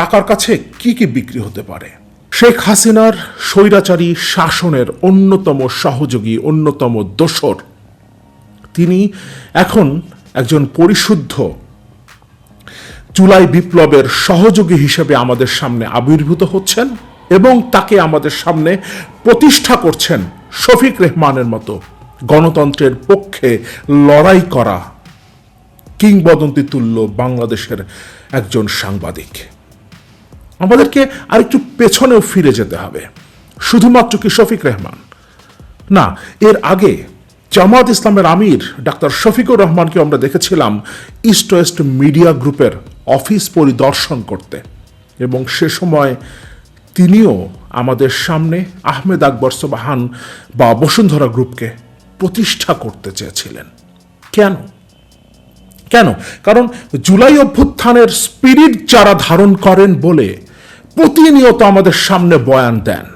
টাকার কাছে কি কি বিক্রি হতে পারে? শেখ হাসিনার স্বৈরাচারী শাসনের অন্যতম সহযোগী, অন্যতম দোসর। তিনি এখন একজন পরিশুদ্ধ জুলাই বিপ্লবের সহযোগী হিসেবে আমাদের সামনে আবির্ভূত হচ্ছেন এবং তাকে আমাদের সামনে প্রতিষ্ঠা করছেন শফিক রেহমানের মতো গণতন্ত্রের পক্ষে লড়াই করা কিংবদন্তি তুল্য বাংলাদেশের একজন সাংবাদিক। আমাদেরকে আরেকটু পেছনেও ফিরে যেতে হবে। শুধুমাত্র কি শফিক রেহমান? না, এর আগে জামাত ইসলামের আমির ডাক্তার শফিকুর রহমানকে আমরা দেখেছিলাম ইস্ট ওয়েস্ট মিডিয়া গ্রুপের অফিস পরিদর্শন করতে। এবং সে সময় তিনিও আমাদের সামনে আহমেদ আকবর সোবাহান বা বসুন্ধরা গ্রুপকে প্রতিষ্ঠা করতে চেয়েছিলেন। কেন? কেন? কারণ জুলাই অভ্যুত্থানের স্পিরিট যারা ধারণ করেন বলে প্রতিনিয়ত আমাদের সামনে বয়ান দেন।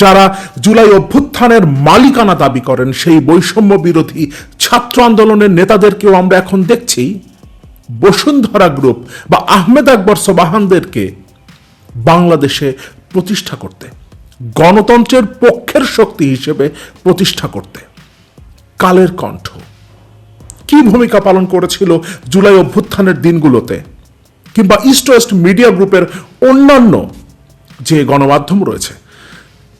যারা জুলাই অভ্যুত্থানের মালিকানা দাবি করেন, সেই বৈষম্য বিরোধী ছাত্র আন্দোলনের নেতাদেরকেও আমরা এখন দেখছি। বসুন্ধরা গ্রুপ বা আহমেদ আকবর সোবাহানদেরকে বাংলাদেশে প্রতিষ্ঠা করতে, গণতন্ত্রের পক্ষের শক্তি হিসেবে প্রতিষ্ঠা করতে। কালের কণ্ঠ। কি ভূমিকা পালন করেছিল জুলাই অভ্যুত্থানের দিনগুলোতে? কিংবা ইস্ট ওয়েস্ট মিডিয়া গ্রুপের অন্যান্য যে গণমাধ্যম রয়েছে,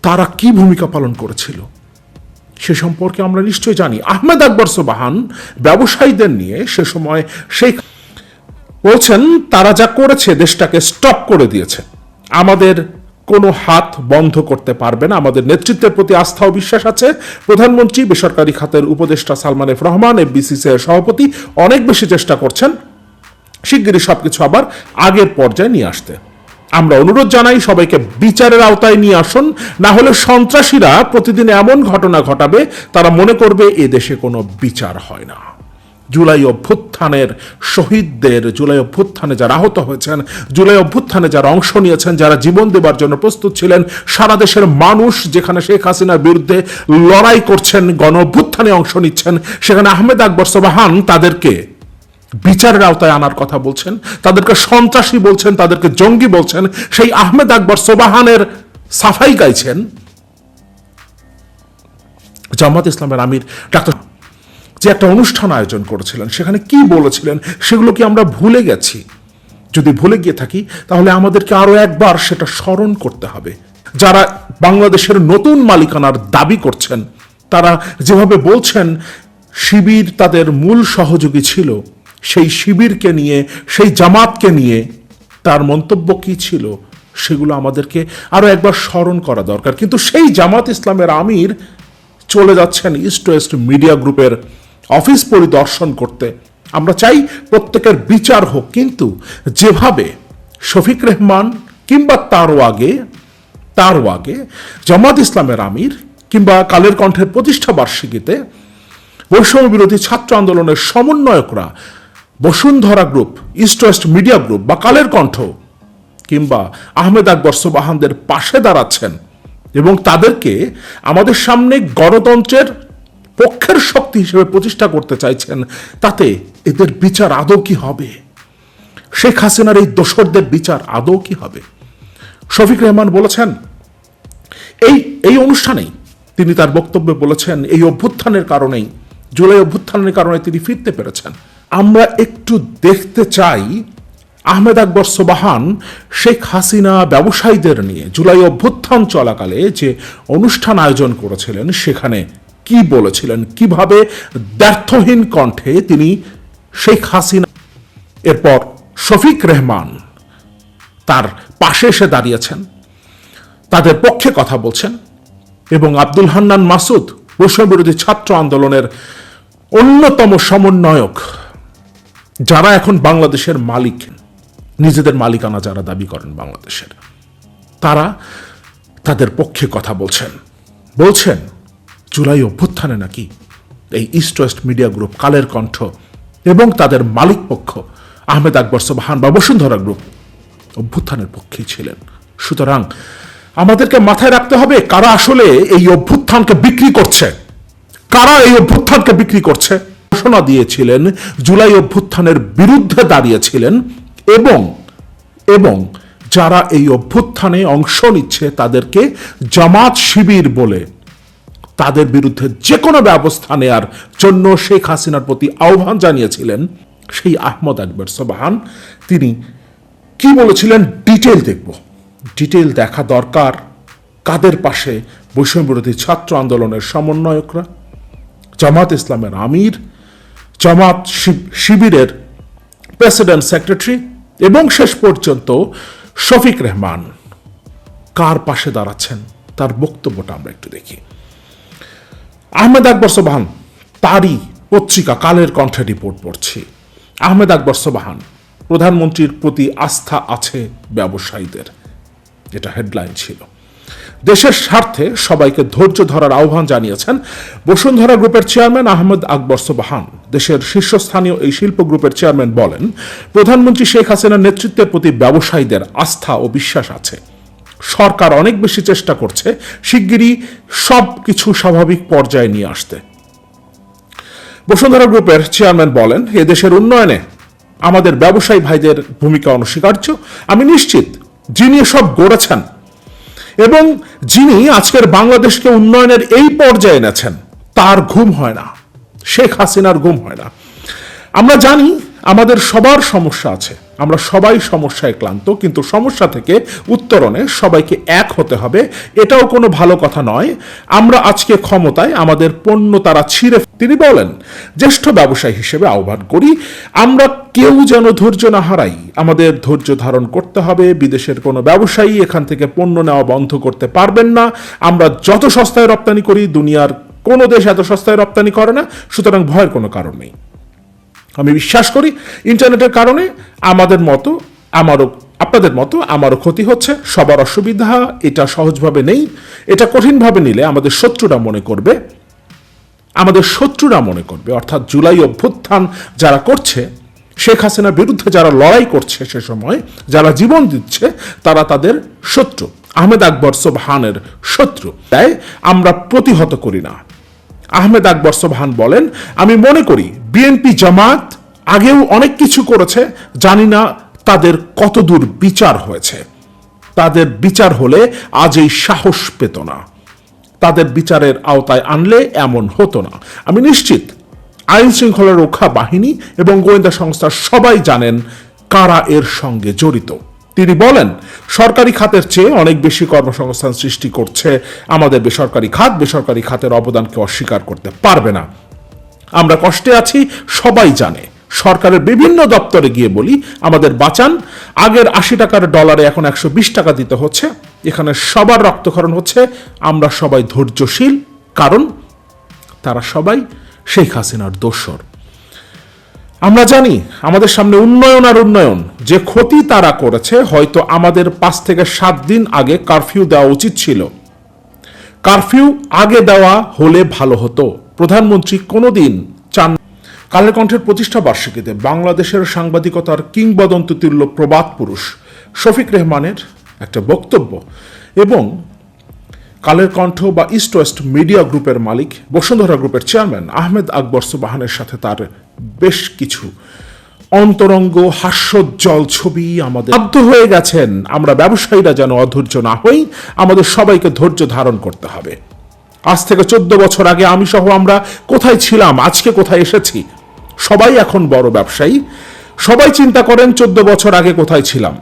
তারা কি ভূমিকা পালন করেছিল? সে সম্পর্কে আমরা নিশ্চয়ই জানি। আহমেদ আকবর সোবাহান ব্যবসায়ীদের নিয়ে সে সময় সেই বলছেন, তারা যা করেছে দেশটাকে স্টপ করে দিয়েছে। আমাদের কোনো হাত বন্ধ করতে পারবে না। আমাদের নেতৃত্বের প্রতি আস্থা ও বিশ্বাস আছে। প্রধানমন্ত্রী, বেসরকারি খাতের উপদেষ্টা সালমান এফ রহমান এফবিসিসি এর সভাপতি অনেক বেশি চেষ্টা করছেন। শিগগিরই সবকিছু আবার আগের পর্যায়ে নিয়ে আসতে। আমরা অনুরোধ জানাই সবাইকে বিচারের আওতায় নিয়ে আসুন, না হলে সন্ত্রাসীরা প্রতিদিন এমন ঘটনা ঘটাবে, তারা মনে করবে এ দেশে কোনো বিচার হয় না। জুলাই অভ্যুত্থানের শহীদদের, জুলাই অভ্যুত্থানে যারা আহত হয়েছেন, জুলাই অভ্যুত্থানে যারা অংশ নিয়েছেন, যারা জীবন দেবার জন্য প্রস্তুত ছিলেন, সারা দেশের মানুষ যেখানে শেখ হাসিনার বিরুদ্ধে লড়াই করছেন গণ অভ্যুত্থানে অংশ নিচ্ছেন, সেখানে আহমেদ আকবর সোবাহান তাদেরকে বিচারের আওতায় আনার কথা বলছেন, তাদেরকে সন্ত্রাসী বলছেন, তাদেরকে জঙ্গি বলছেন, সেই আহমেদ আকবর সোবাহানের সাফাই গাইছেন জামাত ইসলামের আমির ডাক্তার যে একটা অনুষ্ঠান আয়োজন করেছিলেন, সেখানে কি বলেছিলেন, সেগুলো কি আমরা ভুলে গেছি? যদি ভুলে গিয়ে থাকি, তাহলে আমাদেরকে আরও একবার সেটা স্মরণ করতে হবে। যারা বাংলাদেশের নতুন মালিকানার দাবি করছেন, তারা যেভাবে বলছেন, শিবির তাদের মূল সহযোগী ছিল। সেই শিবিরকে নিয়ে, সেই জামাতকে নিয়ে তার মন্তব্য কি ছিল সেগুলো আমাদেরকে আরও একবার স্মরণ করা দরকার। কিন্তু সেই জামাত ইসলামের আমির চলে যাচ্ছেন ইস্ট ওয়েস্ট মিডিয়া গ্রুপের অফিস পরিদর্শন করতে। আমরা চাই প্রত্যেকের বিচার হোক, কিন্তু যেভাবে শফিক রেহমান কিংবা তারও আগে তারও আগে জামাত ইসলামের আমির কিংবা কালের কণ্ঠের প্রতিষ্ঠা বার্ষিকীতে বৈষম্য বিরোধী ছাত্র আন্দোলনের সমন্বয়করা Bashundhara group East West media group বা কালের কণ্ঠ কিংবা আহমেদ আকবর সোবাহানদের পাশে দাঁড়াচ্ছেন এবং তাদেরকে আমাদের সামনে গণতন্ত্রের পক্ষের শক্তি হিসেবে প্রতিষ্ঠা করতে চাইছেন। তাতে এদের বিচার আদৌ কি হবে? শেখ হাসিনার এই দোসরদের বিচার আদৌ কি হবে? শফিক রহমান বলেছেন, এই এই অনুষ্ঠানেই তিনি তার বক্তব্যে বলেছেন, এই অভ্যুত্থানের কারণেই, জুলাই অভ্যুত্থানের কারণে তিনি ফিরতে পেরেছেন। আমরা একটু দেখতে চাই আহমেদ আকবর সোবাহান, শেখ হাসিনা ব্যবসায়ীদের নিয়ে জুলাই অভ্যুত্থান চলাকালে যে অনুষ্ঠান আয়োজন করেছিলেন সেখানে কি বলেছিলেন, কীভাবে ব্যর্থহীন কণ্ঠে তিনি শেখ হাসিনা এরপর শফিক রেহমান তার পাশে এসে দাঁড়িয়েছেন, তাদের পক্ষে কথা বলছেন এবং আব্দুল হান্নান মাসুদ বৈষম্যবিরোধী ছাত্র আন্দোলনের অন্যতম সমন্বয়ক যারা এখন বাংলাদেশের মালিক, নিজেদের মালিকানা যারা দাবি করেন বাংলাদেশের, তারা তাদের পক্ষে কথা বলছেন। বলছেন, জুলাই অভ্যুত্থানে নাকি এই east West media group Kaler Kantho এবং তাদের মালিক পক্ষ, আহমেদ আকবর, সোবাহান বা বসুন্ধরা গ্রুপ অভ্যুত্থানের পক্ষেই ছিলেন। সুতরাং আমাদেরকে মাথায় রাখতে হবে কারা আসলে এই অভ্যুত্থানকে বিক্রি করছে, কারা এই অভ্যুত্থানকে বিক্রি করছে। ঘোষণা দিয়েছিলেন, জুলাই অভ্যুত্থানের বিরুদ্ধে দাঁড়িয়েছিলেন এবং এবং যারা এই অভ্যুত্থানে অংশ নিচ্ছে তাদেরকে জামাত শিবির বলে তাদের বিরুদ্ধে যে কোনো ব্যবস্থা নেয়ার জন্য শেখ হাসিনার প্রতি আহ্বান জানিয়েছিলেন সেই আহমদ আকবর। সোবাহান, তিনি কি বলেছিলেন? ডিটেল দেখব। ডিটেল দেখা দরকার। কাদের পাশে বৈষম্য বিরোধী ছাত্র আন্দোলনের সমন্বয়করা? জামাত ইসলামের আমির জামাত শিব- শিবিরের প্রেসিডেন্ট সেক্রেটারি এবং শেষ পর্যন্ত শফিক রেহমান কার পাশে দাঁড়াচ্ছেন? তার বক্তব্যটা আমরা একটু দেখি। আহমেদ আকবর সোবাহান, তারই পত্রিকা, কালের কণ্ঠে রিপোর্ট পড়ছি। আহমেদ আকবর সোবাহান, প্রধানমন্ত্রীর প্রতি আস্থা আছে ব্যবসায়ীদের। এটা হেডলাইন ছিল। দেশের স্বার্থে সবাইকে ধৈর্য ধরার আহ্বান জানিয়েছেন বসুন্ধরা গ্রুপের চেয়ারম্যান আহমেদ আকবর সোবাহান। দেশের শীর্ষস্থানীয় এই শিল্প গ্রুপের চেয়ারম্যান বলেন, প্রধানমন্ত্রী শেখ হাসিনার নেতৃত্বের প্রতি ব্যবসায়ীদের আস্থা ও বিশ্বাস আছে। সরকার অনেক বেশি চেষ্টা করছে শিগগিরই সব কিছু স্বাভাবিক পর্যায়ে নিয়ে আসতে। বসুন্ধরা গ্রুপের চেয়ারম্যান বলেন এ দেশের উন্নয়নে আমাদের ব্যবসায়ী ভাইদের ভূমিকা অনস্বীকার্য। আমি নিশ্চিত যিনি সব গড়েছেন এবং যিনি আজকের বাংলাদেশকে উন্নয়নের এই পর্যায়ে এনেছেন, তার ঘুম হয় না। শেখ হাসিনার গুম হয় না। আমরা জানি আমাদের সবার সমস্যা আছে। আমরা সবাই সমস্যায় ক্লান্ত, কিন্তু সমস্যা থেকে উত্তরণে সবাইকে এক হতে হবে। এটাও কোনো ভালো কথা নয়। আমরা আজকে ক্ষমতায় আমাদের পণ্য তারা ছিঁড়ে তিনি বলেন, জ্যেষ্ঠ ব্যবসায়ী হিসেবে আহ্বান করি, আমরা কেউ যেন ধৈর্য না হারাই। আমাদের ধৈর্য ধারণ করতে হবে। বিদেশের কোনো ব্যবসায়ী এখান থেকে পণ্য নেওয়া বন্ধ করতে পারবেন না। আমরা যত সস্তায় রপ্তানি করি, দুনিয়ার কোনো দেশ এত সস্তায় রপ্তানি করে না, সুতরাং ভয়ের কোনো কারণ নেই। আমি বিশ্বাস করি, ইন্টারনেটের কারণে আমাদের মতো, আমারও, আপনাদের মতো আমারও ক্ষতি হচ্ছে, সবার অসুবিধা এটা সহজভাবে নেই। এটা কঠিনভাবে নিলে আমাদের শত্রুরা মনে করবে, আমাদের শত্রুরা মনে করবে। অর্থাৎ জুলাই অভ্যুত্থান যারা করছে, শেখ হাসিনার বিরুদ্ধে যারা লড়াই করছে সে সময়, যারা জীবন দিচ্ছে, তারা তাদের শত্রু। আহমেদ আকবর সোবহানের শত্রু। তাই আমরা প্রতিহত করি না। আহমেদ আকবর সোবহান বলেন, আমি মনে করি বিএনপি জামাত আগেও অনেক কিছু করেছে, জানি না তাদের কতদূর বিচার হয়েছে। তাদের বিচার হলে আজ এই সাহস পেত না। তাদের বিচারের আওতায় আনলে এমন হতো না। আমি নিশ্চিত আইন শৃঙ্খলা রক্ষা বাহিনী এবং গোয়েন্দা সংস্থা সবাই জানেন কারা এর সঙ্গে জড়িত। তিনি বলেন, সরকারি খাতের চেয়ে অনেক বেশি কর্মসংস্থান সৃষ্টি করছে। আমাদের বেসরকারি খাত, বেসরকারি খাতের অবদানকে অস্বীকার করতে পারবে না। আমরা কষ্টে আছি, সবাই জানে। সরকারের বিভিন্ন দপ্তরে গিয়ে বলি, আমাদের বাঁচান। আগের আশি টাকার ডলারে এখন একশো বিশ টাকা দিতে হচ্ছে। এখানে সবার রক্তক্ষরণ হচ্ছে। আমরা সবাই ধৈর্যশীল। কারণ তারা সবাই শেখ হাসিনার দোসর। আমরা জানি আমাদের সামনে উন্নয়ন আর উন্নয়ন। যে ক্ষতি তারা করেছে হয়তো আমাদের পাঁচ থেকে সাত দিন আগে কারফিউ দেওয়া উচিত ছিল। কারফিউ আগে দেওয়া হলে ভালো হতো। প্রধানমন্ত্রী কোনোদিন চান কালের কণ্ঠের প্রতিষ্ঠা বার্ষিকীতে বাংলাদেশের সাংবাদিকতার কিংবদন্তি তুল্য প্রবাদ পুরুষ শফিক রেহমানের একটা বক্তব্য এবং কালের কণ্ঠ বা ইস্ট ওয়েস্ট মিডিয়া গ্রুপের মালিক বসুন্ধরা গ্রুপের চেয়ারম্যান আহমেদ আকবর সুবাহানের সাথে তার বেশ কিছু। অন্তরঙ্গ হাস্যোজ্জ্বল ছবি আমাদের বাধ্য হয়ে গেছেন। আমরা ব্যবসায়ীরা যেন অধৈর্য না হই, আমাদের সবাইকে ধৈর্য ধারণ করতে হবে। আজ থেকে চোদ্দ বছর আগে আমি সহ আমরা কোথায় ছিলাম, আজকে কোথায় এসেছি? সবাই এখন বড় ব্যবসায়ী। সবাই চিন্তা করেন, চোদ্দ বছর আগে কোথায় ছিলাম।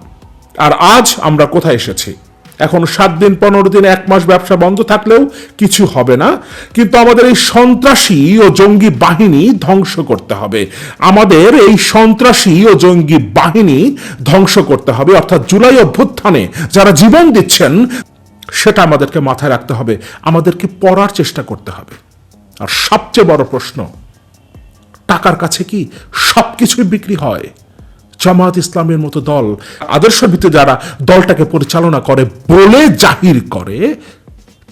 আর আজ আমরা কোথায় এসেছি? এখন সাত দিন, পনেরো দিন, এক মাস ব্যবসা বন্ধ থাকলেও কিছু হবে না। কিন্তু আমাদের এই সন্ত্রাসী ও জঙ্গি বাহিনী ধ্বংস করতে হবে। আমাদের এই সন্ত্রাসী ও জঙ্গি বাহিনী ধ্বংস করতে হবে। অর্থাৎ জুলাই অভ্যুত্থানে যারা জীবন দিচ্ছেন, সেটা আমাদেরকে মাথায় রাখতে হবে। আমাদেরকে পড়ার চেষ্টা করতে হবে। আর সবচেয়ে বড় প্রশ্ন, টাকার কাছে কি সবকিছুই বিক্রি হয়? জামাত ইসলামের মতো দল, আদর্শ ভিত্তিতে যারা দলটাকে পরিচালনা করে বলে জাহির করে,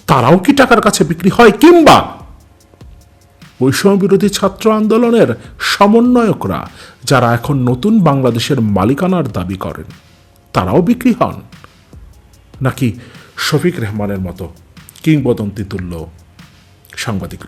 তারাও কি টাকার কাছে বিক্রি হয়? কিংবা বৈষম্য বিরোধী ছাত্র আন্দোলনের সমন্বয়করা যারা এখন নতুন বাংলাদেশের মালিকানার দাবি করেন, তারাও বিক্রি হন? নাকি শফিক রেহমানের মতো কিংবদন্তি তুল্য সাংবাদিকরা?